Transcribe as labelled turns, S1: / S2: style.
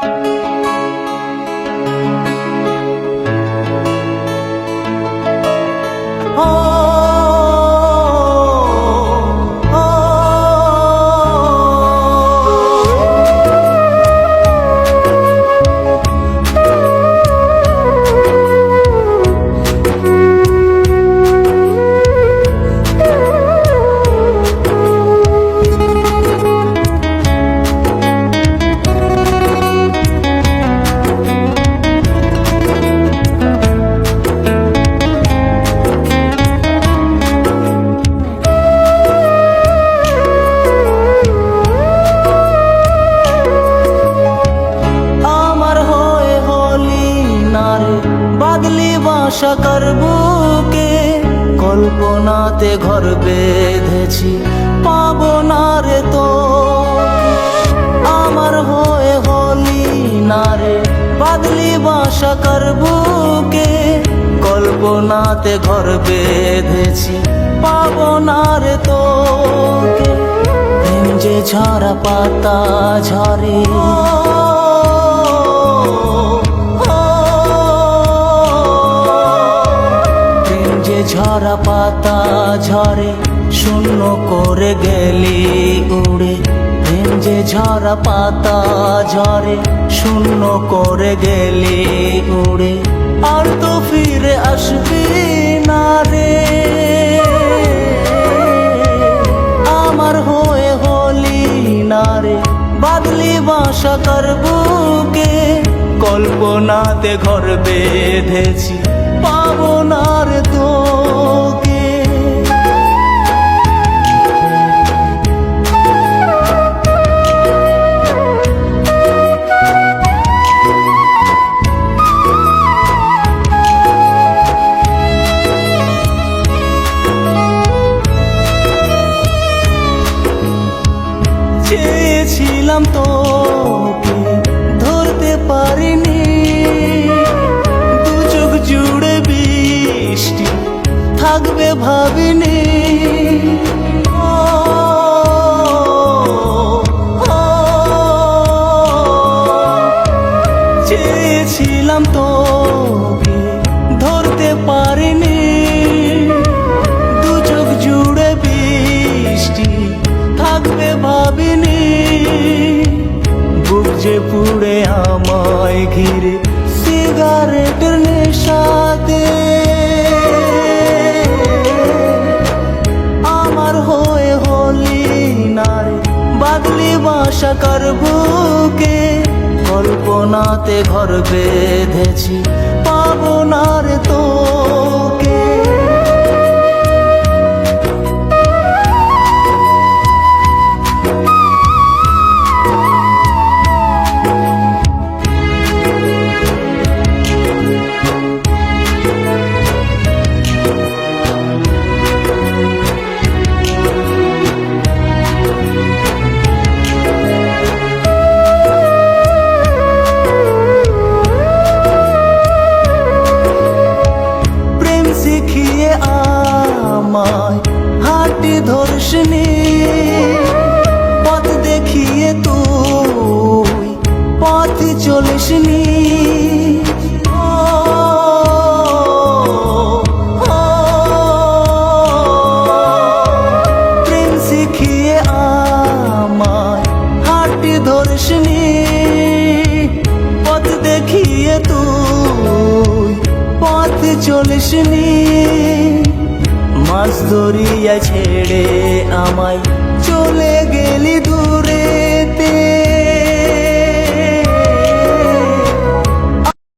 S1: Thank you. বাদলি বাসা করবুকে কল্পনাতে ঘর বেঁধেছি পাবো না রে তো আমার হয়ে হলি নারে বাদলি বাসা করবুকে কল্পনাতে ঘর বেঁধেছি পাবো না রে তোকে যে ঝরা পাতা ঝরে ঝরা পাতা ঝরে, শূন্য করে গেলি উড়ে। প্রেম যে ঝরা পাতা ঝরে, শূন্য করে গেলি উড়ে। আর তো ফিরে আসবি না রে। আমার হয়ে হলি না রে। বাদলি বাসা করবুকে কল্পনাতে ঘর বেঁধেছি। পাবো না চেয়েছিলাম তোকে, ধরতে পারিনি। দু জুড়ে বৃষ্টি থাকবে ভাবিনি। চেয়েছিলাম তোকে, ধরতে পারিনি। দু জুড়ে বৃষ্টি থাকবে ভাবিনি। বুক যে পুড়ে আমায় ঘিরে সিগারেটের নেশাতে। আমার হয়ে হলি নারে বাদলি বাসা করবুকে কল্পনাতে ঘর বেঁধেছি, পাবো না আমায় হাঁটি ধর্ষণী। পথ দেখিয়ে তুই পথ ও, প্রেম শিখিয়ে পথ দেখিয়ে পথ মাছ ধরিয়া ছেড়ে আমায় চলে গেলি দূরে।